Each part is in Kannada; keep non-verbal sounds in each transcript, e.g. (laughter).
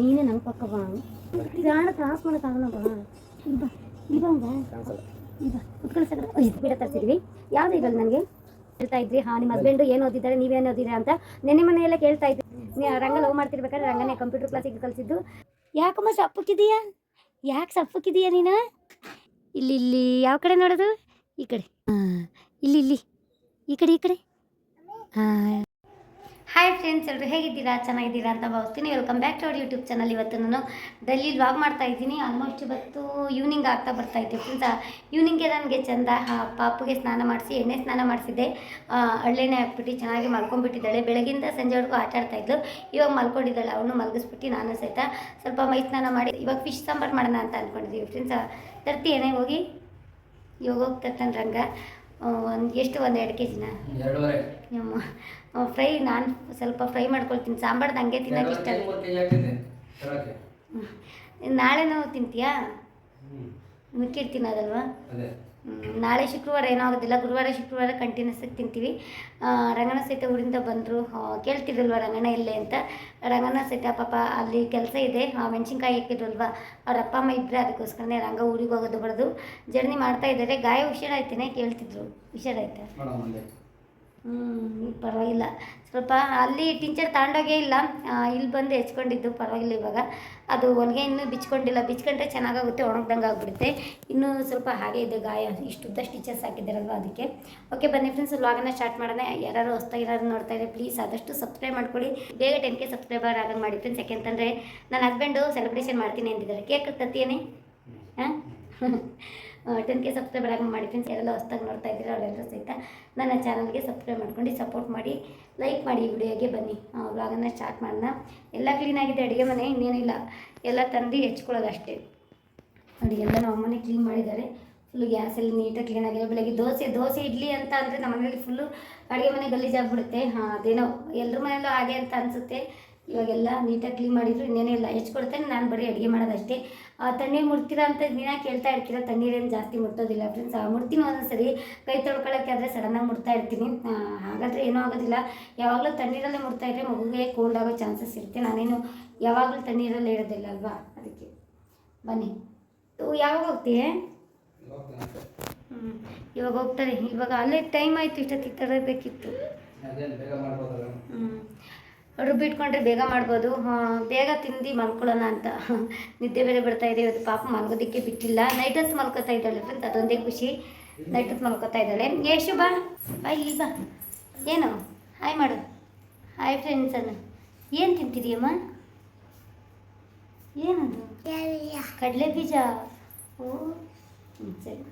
ನೀನೇ ನನ್ನ ಪಕ್ಕ ಬಾ. ಜಾಣ ತ್ರಾಸ್ ಮಾಡೋಕ್ಕಾಗಲ್ಲ ಬಾ. ಇಲ್ಲಿ ಬಾ ಇಲ್ಲಿ ಬಾ ಹಂಗ. ಇಲ್ಲಿ ಬಾ ಕುತ್ಕೊಳ್ಳಿ ಸರ್ ಇದು ಬಿಡ ತರಿಸಿದ್ವಿ. ಯಾವ್ದು ಇರಲ್ಲ ನನಗೆ? ಹೇಳ್ತಾ ಇದ್ರಿ? ಹಾಂ ನಿಮ್ಮ ಹಸ್ಬೆಂಡು ಏನು ಓದಿದ್ದಾರೆ ನೀವೇನು ಓದಿದ್ದೀರಾ ಅಂತ ನೆನ್ನೆ ಮನೆಯೆಲ್ಲ ಕೇಳ್ತಾ ಇದ್ರಿ ನೀ ರಂಗ ಲವ್ ಮಾಡ್ತಿರ್ಬೇಕಾದ್ರೆ ರಂಗನೇ ಕಂಪ್ಯೂಟರ್ ಕ್ಲಾಸಿಗೆ ಕಲಿಸಿದ್ದು ಯಾಕಮ್ಮ ಸಪ್ಪಕ್ಕಿದೀಯಾ? ಯಾಕೆ ಸಪ್ಪಕ್ಕಿದೀಯಾ ನೀನು? ಇಲ್ಲಿ ಇಲ್ಲಿ ಯಾವ ಕಡೆ ನೋಡೋದು? ಈ ಕಡೆ. ಹಾಂ ಇಲ್ಲಿ ಇಲ್ಲಿ. ಈ ಕಡೆ ಈ ಕಡೆ. ಹಾಂ ಹಾಯ್ ಫ್ರೆಂಡ್ಸ್ ಎಲ್ಲರೂ ಹೇಗಿದ್ದೀರಾ? ಚೆನ್ನಾಗಿದ್ದೀರಾ ಅಂತ ಭಾವಿಸ್ತೀನಿ. Welcome back to our YouTube channel ಇವತ್ತು ನಾನು ಡೈಲಿ ವ್ಲಾಗ್ ಮಾಡ್ತಾ ಇದ್ದೀನಿ. ಆಲ್ಮೋಸ್ಟ್ ಇವತ್ತು ಈವ್ನಿಂಗ್ ಆಗ್ತಾ ಬರ್ತಾ ಇದ್ದೀವಿ ಫ್ರೆಂಡ್ಸ್ ಈವ್ನಿಂಗೆ ನನಗೆ ಚಂದ ಪಾಪುಗೆ ಸ್ನಾನ ಮಾಡಿಸಿ, ಎಣ್ಣೆ ಸ್ನಾನ ಮಾಡಿಸಿದ್ದೆ. ಹಳ್ಳೆಣ್ಣೆ ಹಾಕ್ಬಿಟ್ಟು ಚೆನ್ನಾಗಿ ಮಲ್ಕೊಂಡ್ಬಿಟ್ಟಿದ್ದಾಳೆ. ಬೆಳಗಿಂದ ಸಂಜೆವರೆಗೂ ಆಟ ಆಡ್ತಾ ಇದ್ದು ಇವಾಗ ಮಲ್ಕೊಂಡಿದ್ದಾಳೆ. ಅವನು ಮಲಗಿಸ್ಬಿಟ್ಟು ನಾನು ಸಹಿತ ಸ್ವಲ್ಪ ಮೈ ಸ್ನಾನ ಮಾಡಿ, ಇವಾಗ ಫಿಶ್ ಸಾಂಬಾರು ಮಾಡೋಣ ಅಂತ ಅಂದ್ಕೊಂಡಿದ್ದೀವಿ ಫ್ರೆಂಡ್ಸ್ ತರ್ತೀಯೇನೆ ಹೋಗಿ, ಇವಾಗ ಹೋಗಿ ತರ್ತಾನೆ ರಂಗ. ಒಂದು ಎಷ್ಟು ಒಂದು ಎರಡು ಕೆ ಜಿನ ನಮ್ಮ ಫ್ರೈ ನಾನು ಸ್ವಲ್ಪ ಫ್ರೈ ಮಾಡ್ಕೊಳ್ತೀನಿ. ಸಾಂಬಾರ್ದು ಹಂಗೆ ತಿನ್ನಕ್ಕೆ ಇಷ್ಟ. ನಾಳೆನೂ ತಿಂತೀಯಾ? ಮಿಕ್ಕಿಟ್ಟು ಹ್ಮ್, ನಾಳೆ ಶುಕ್ರವಾರ ಏನೂ ಆಗೋದಿಲ್ಲ ಗುರುವಾರ ಶುಕ್ರವಾರ ಕಂಟಿನ್ಯೂಸ್ ಆಗಿ ತಿಂತೀವಿ. ರಂಗನ ಸಹಿತ ಊರಿಂದ ಬಂದರು. ಕೇಳ್ತಿದ್ರಲ್ವ ರಂಗನ ಇಲ್ಲೇ ಅಂತ? ರಂಗನ ಸಹಿತ ಪಾಪ ಅಲ್ಲಿ ಕೆಲಸ ಇದೆ ಮೆಣಸಿನ್ಕಾಯಿ ಹಾಕಿದ್ರಲ್ವ? ಅವ್ರ ಅಪ್ಪ ಅಮ್ಮ ಇದ್ದರೆ ಅದಕ್ಕೋಸ್ಕರನೇ ರಂಗ ಊರಿಗೆ ಹೋಗೋದು ಬರೋದು ಜರ್ನಿ ಮಾಡ್ತಾ ಇದ್ದಾರೆ. ಗಾಯ ಹುಷಾರಾಯ್ತೇನೆ? ಕೇಳ್ತಿದ್ರು. ಹುಷಾರಾಯ್ತಾ? ಹ್ಞೂ ಪರವಾಗಿಲ್ಲ. ಸ್ವಲ್ಪ ಅಲ್ಲಿ ಟಿಂಚರ್ ತಗೊಂಡೋಗೇ ಇಲ್ಲ. ಇಲ್ಲಿ ಬಂದು ಹೆಚ್ಕೊಂಡಿದ್ದು ಪರವಾಗಿಲ್ಲ ಇವಾಗ. ಅದು ಹೊಲಿಗೆ ಇನ್ನೂ ಬಿಚ್ಕೊಂಡಿಲ್ಲ. ಬಿಚ್ಕೊಂಡ್ರೆ ಚೆನ್ನಾಗಾಗುತ್ತೆ, ಒಣಗ್ದಂಗೆ ಆಗಿಬಿಡುತ್ತೆ. ಇನ್ನೂ ಸ್ವಲ್ಪ ಹಾಗೆ ಇದೆ ಗಾಯ. ಇಷ್ಟು ಉದ್ದ ಸ್ಟಿಚಸ್ ಹಾಕಿದ್ದಾರಲ್ವ ಅದಕ್ಕೆ. ಓಕೆ ಬನ್ನಿ ಫ್ರೆಂಡ್ಸ್ ವ್ಲಾಗನ್ನ ಸ್ಟಾರ್ಟ್ ಮಾಡೋಣ. ಯಾರು ಹೊಸ್ದಾಗಿ ಯಾರು ನೋಡ್ತಾ ಇದ್ದಾರೆ ಪ್ಲೀಸ್ ಆದಷ್ಟು ಸಬ್ಸ್ಕ್ರೈಬ್ ಮಾಡ್ಕೊಳ್ಳಿ. ಬೇಗ ಟೆನ್ ಕೆ ಸಬ್ಸ್ಕ್ರೈಬರ್ ಆಗಂಗೆ ಮಾಡಿ ಫ್ರೆಂಡ್ಸ್ ಯಾಕೆಂತಂದರೆ ನನ್ನ ಹಸ್ಬೆಂಡು ಸೆಲೆಬ್ರೇಷನ್ ಮಾಡ್ತೀನಿ ಅಂತಿದ್ದಾರೆ ಕೇಕ್ ತತ್ತೀನಿ ಹಾಂ? (laughs) ಟೆನ್ ಕೆ ಸಬ್ಸ್ಕ್ರೈಬರ್ ಆಗಿ ಮಾಡಿ ಫ್ರೆಂಡ್ಸ್ ಯಾರೆಲ್ಲ ಹೊಸ್ದಾಗಿ ನೋಡ್ತಾ ಇದ್ದೀರಾ ಅವರೆಲ್ಲರೂ ಸಹಿತ ನನ್ನ ಚಾನಲ್ಗೆ ಸಬ್ಸ್ಕ್ರೈಬ್ ಮಾಡ್ಕೊಂಡು ಸಪೋರ್ಟ್ ಮಾಡಿ ಲೈಕ್ ಮಾಡಿ ವಿಡಿಯೋಗೆ ಬನ್ನಿ. ವ್ಲಾಗನ್ನು ಸ್ಟಾರ್ಟ್ ಮಾಡೋಣ. ಎಲ್ಲ ಕ್ಲೀನಾಗಿದೆ ಅಡುಗೆ ಮನೆ ಇನ್ನೇನಿಲ್ಲ. ಎಲ್ಲ ತಂದು ಹೆಚ್ಕೊಳ್ಳೋದು ಅಷ್ಟೇ. ನೋಡಿ ಎಲ್ಲ ನಮ್ಮ ಅಮ್ಮನೇ ಕ್ಲೀನ್ ಮಾಡಿದ್ದಾರೆ. ಫುಲ್ಲು ಗ್ಯಾಸಲ್ಲಿ ನೀಟಾಗಿ ಕ್ಲೀನ್ ಆಗಿದೆ ಬೆಳಗ್ಗೆ ದೋಸೆ ದೋಸೆ, ಇಡ್ಲಿ ಅಂತ ಅಂದರೆ ನಮ್ಮ ಮನೇಲಿ ಫುಲ್ಲು ಅಡುಗೆ ಮನೆ ಗಲೀಜಾಗ್ಬಿಡುತ್ತೆ ಹಾಂ, ಅದೇನೋ ಎಲ್ಲರ ಮನೆಯಲ್ಲೂ ಹಾಗೆ ಅಂತ ಅನಿಸುತ್ತೆ. ಇವಾಗೆಲ್ಲ ನೀಟಾಗಿ ಕ್ಲೀನ್ ಮಾಡಿದ್ರು, ಇನ್ನೇನೇ ಇಲ್ಲ. ಹೆಚ್ಕೊಡ್ತೇನೆ ನಾನು ಬರೀ ಅಡುಗೆ ಮಾಡೋದಷ್ಟೇ. ತಣ್ಣೀರು ಮುಡ್ತೀರಾ ಅಂತ ದಿನ ಕೇಳ್ತಾ ಇರ್ತೀರ ತಣ್ಣೀರೇನು ಜಾಸ್ತಿ ಮುಟ್ಟೋದಿಲ್ಲ ಫ್ರೆಂಡ್ಸ್ ಮುಡ್ತೀನಿ ಒಂದೊಂದ್ಸರಿ ಕೈ ತೊಳ್ಕೊಳ್ಳೋಕ್ಕೆ ಆದರೆ ಸಡನ್ನಾಗಿ ಮುಡ್ತಾ ಇರ್ತೀನಿ. ಹಾಗಾದರೆ ಏನೂ ಆಗೋದಿಲ್ಲ. ಯಾವಾಗಲೂ ತಣ್ಣೀರಲ್ಲೇ ಮುಡ್ತಾ ಇದ್ದರೆ ಮಗುಗೆ ಕೋಲ್ಡ್ ಆಗೋ ಚಾನ್ಸಸ್ ಇರುತ್ತೆ. ನಾನೇನು ಯಾವಾಗಲೂ ತಣ್ಣೀರಲ್ಲೇ ಇರೋದಿಲ್ಲ ಅಲ್ವಾ? ಅದಕ್ಕೆ. ಬನ್ನಿ. ಯಾವಾಗ ಹೋಗ್ತೀಯ? ಹ್ಞೂ ಇವಾಗ ಹೋಗ್ತಾರೆ. ಇವಾಗ ಅಲ್ಲೇ ಟೈಮ್ ಆಯಿತು ಇಷ್ಟೊತ್ತಿಗೆ ತರಬೇಕಿತ್ತು ಹ್ಞೂ ರುಬ್ಬಿಟ್ಕೊಂಡ್ರೆ ಬೇಗ ಮಾಡ್ಬೋದು. ಹಾಂ ಬೇಗ ತಿಂದು ಮಲ್ಕೊಳ್ಳೋಣ ಅಂತ ನಿದ್ದೆ ಬೇರೆ ಬರ್ತಾ ಇದೆ. ಇವತ್ತು ಪಾಪ ಮಲ್ಗೋದಕ್ಕೆ ಬಿಟ್ಟಿಲ್ಲ. ನೈಟ್ ಹೊತ್ತು ಮಲ್ಕೋತಾ ಇದ್ದಾಳೆ ಫ್ರೆಂಡ್ಸ್ ಅದೊಂದೇ ಖುಷಿ. ನೈಟ್ ಹೊತ್ತು ಮಲ್ಕೋತಾ ಇದ್ದಾಳೆ. ಏ ಬಾ ಬಾ ಇಲ್ಲಿ ಬಾ. ಏನು? ಹಾಯ್ ಮಾಡು. ಹಾಯ್ ಫ್ರೆಂಡ್ಸ್ ಅನ್ನು. ಏನು ತಿಂತಿದೀಯಮ್ಮ ಏನದು? ಕಡಲೆ ಬೀಜ. ಓ ಸರಿ.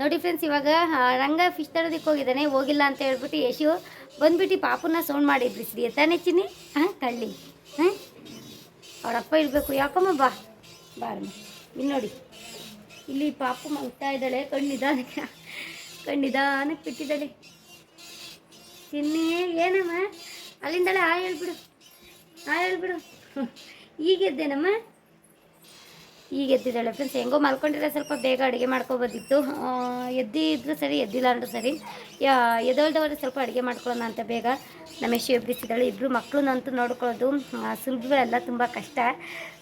ನೋಡಿ ಫ್ರೆಂಡ್ಸ್ ಇವಾಗ ರಂಗ ಫಿಶ್ ತರೋದಕ್ಕೆ ಹೋಗಿದ್ದಾನೆ, ಹೋಗಿಲ್ಲ ಅಂತ ಹೇಳ್ಬಿಟ್ಟು ಯಶು ಬಂದ್ಬಿಟ್ಟು ಪಾಪನ ಸೌಂಡ್ ಮಾಡಿದ್ರಿ ಸರಿ ತಾನೇ ಚಿನ್ನಿ? ಹಾಂ ಕಳ್ಳಿ ಹಾಂ? ಅವರಪ್ಪ ಇರಬೇಕು. ಯಾಕಮ್ಮ ಬಾ? ಬಾರಮ್ಮ ಇಲ್ಲಿ ನೋಡಿ. ಇಲ್ಲಿ ಪಾಪು ಮಗ್ತಾ ಇದ್ದಾಳೆ. ಕಣ್ಣು ಕಣ್ಣಿದಾನಕ್ಕೆ ಕಣ್ಣು ಬಿಟ್ಟಿದ್ದಾಳೆ. ಚಿನ್ನಿ, ಏನಮ್ಮ? ಅಲ್ಲಿಂದಲೇ ಆ ಹೇಳ್ಬಿಡು. ಆ ಹೇಳ್ಬಿಡು. ಈಗ ಎದ್ದೇನಮ್ಮ ಈಗ ಎದ್ದಿದ್ದಾಳೆ ಫ್ರೆಂಡ್ಸ್ ಹೆಂಗೋ ಮಲ್ಕೊಂಡಿದ್ರೆ ಸ್ವಲ್ಪ ಬೇಗ ಅಡುಗೆ ಮಾಡ್ಕೊಬೋದಿತ್ತು. ಎದ್ದಿದ್ರು ಸರಿ, ಎದ್ದಿಲ್ಲ ಅಂದ್ರೂ ಸರಿ. ಎದ್ದೋಳ್ದವ್ರೆ ಸ್ವಲ್ಪ ಅಡುಗೆ ಮಾಡ್ಕೊಳ್ಳೋಣ ಅಂತ ಬೇಗ. ನಮ್ಮ ಯಶು ಎಬ್ಬಿಸಿದ್ದಾಳೆ ಇಬ್ಬರು ಮಕ್ಕಳನ್ನಂತೂ ನೋಡ್ಕೊಳ್ಳೋದು ಸುಲಭವೆಲ್ಲ ತುಂಬ ಕಷ್ಟ.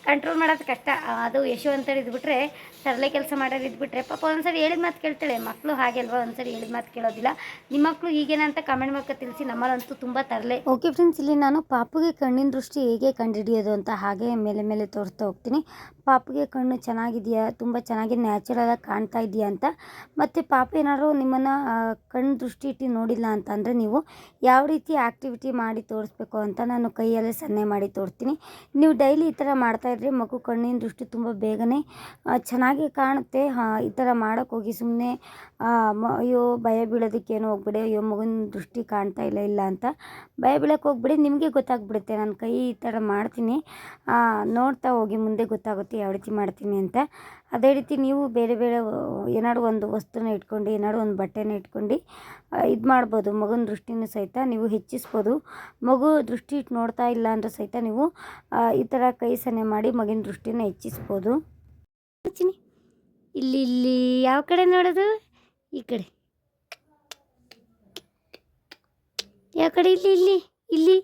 ಕಂಟ್ರೋಲ್ ಮಾಡೋದು ಕಷ್ಟ. ಅದು ಯಶು ಅಂತೇಳಿ ಇದ್ಬಿಟ್ರೆ, ತರಲೆ ಕೆಲಸ ಮಾಡೋರು ಇದ್ಬಿಟ್ರೆ, ಪಾಪ ಒಂದ್ಸರಿ ಹೇಳಿದ ಮಾತು ಕೇಳ್ತಾಳೆ. ಮಕ್ಕಳು ಹಾಗೆ ಅಲ್ವಾ ಒಂದ್ಸರಿ ಹೇಳಿದ ಮಾತು ಕೇಳೋದಿಲ್ಲ. ನಿಮ್ಮ ಮಕ್ಕಳು ಈಗೇನಂತ ಕಮೆಂಟ್ ಮಾಡ್ಕೊ ತಿಳಿಸಿ, ನಮ್ಮಲ್ಲಂತೂ ತುಂಬ ತರಲೆ. ಓಕೆ ಫ್ರೆಂಡ್ಸ್ ಇಲ್ಲಿ ನಾನು ಪಾಪುಗೆ ಕಣ್ಣಿನ ದೃಷ್ಟಿ ಹೇಗೆ ಕಂಡುಹಿಡಿಯೋದು ಅಂತ ಹಾಗೆ ಮೇಲೆ ಮೇಲೆ ತೋರಿಸ್ತಾ ಹೋಗ್ತೀನಿ. ಪಾಪುಗೆ ಕಣ್ಣು ಚೆನ್ನಾಗಿದೆಯಾ? ತುಂಬ ಚೆನ್ನಾಗಿ ನ್ಯಾಚುರಲಾಗಿ ಕಾಣ್ತಾ ಇದೆಯಾ ಅಂತ. ಮತ್ತು ಪಾಪ ಏನಾದ್ರು ನಿಮ್ಮನ್ನು ಕಣ್ಣು ದೃಷ್ಟಿ ಇಟ್ಟು ನೋಡಿಲ್ಲ ಅಂತಂದರೆ ನೀವು ಯಾವ ರೀತಿ ಆ್ಯಕ್ಟಿವಿಟಿ ಮಾಡಿ ತೋರಿಸ್ಬೇಕು ಅಂತ ನಾನು ಕೈಯಲ್ಲೇ ಸನ್ನೆ ಮಾಡಿ ತೋರಿಸ್ತೀನಿ. ನೀವು ಡೈಲಿ ಈ ಥರ ಮಾಡ್ತಾಯಿದ್ರೆ ಮಗು ಕಣ್ಣಿನ ದೃಷ್ಟಿ ತುಂಬ ಬೇಗನೆ ಚೆನ್ನಾಗಿ ಕಾಣುತ್ತೆ. ಈ ಥರ ಮಾಡೋಕ್ಕೋಗಿ ಸುಮ್ಮನೆ ಅಯ್ಯೋ, ಭಯ ಬೀಳೋದಕ್ಕೇನು ಹೋಗ್ಬಿಡಿ, ಅಯ್ಯೋ ಮಗುನ ದೃಷ್ಟಿ ಕಾಣ್ತಾ ಇಲ್ಲ ಇಲ್ಲ ಅಂತ ಭಯ ಬೀಳಕ್ಕೆ ಹೋಗ್ಬಿಡಿ, ನಿಮಗೆ ಗೊತ್ತಾಗ್ಬಿಡುತ್ತೆ, ನಾನು ಕೈ ಈ ಥರ ಮಾಡ್ತೀನಿ ನೋಡ್ತಾ ಹೋಗಿ, ಮುಂದೆ ಗೊತ್ತಾಗುತ್ತೆ, ಯಾವ ರೀತಿ ಮಾಡ್ತೀನಿ ಅಂತ. ಅದೇ ರೀತಿ ನೀವು ಬೇರೆ ಬೇರೆ ಏನಾದ್ರು ಒಂದು ವಸ್ತುನ ಇಟ್ಕೊಂಡು, ಏನಾದ್ರು ಒಂದು ಬಟ್ಟೆನ ಇಟ್ಕೊಂಡು ಇದು ಮಾಡ್ಬೋದು ಮಗುನ ದೃಷ್ಟಿನೂ ಸಹಿತ ನೀವು ಹೆಚ್ಚಿಸ್ಬೋದು, ಮಗು ದೃಷ್ಟಿ ಇಟ್ಟು ನೋಡ್ತಾ ಇಲ್ಲ ಅಂದ್ರೆ ಸಹಿತ ನೀವು ಈ ಥರ ಕೈ ಸನ್ನೆ ಮಾಡಿ ಮಗಿನ ದೃಷ್ಟಿನ ಹೆಚ್ಚಿಸ್ಬೋದು. ಇಲ್ಲಿ ಇಲ್ಲಿ, ಯಾವ ಕಡೆ ನೋಡೋದು? ಈ ಕಡೆ. ಯಾವ ಕಡೆ ಇಲ್ಲಿ ಇಲ್ಲಿ ಇಲ್ಲಿ.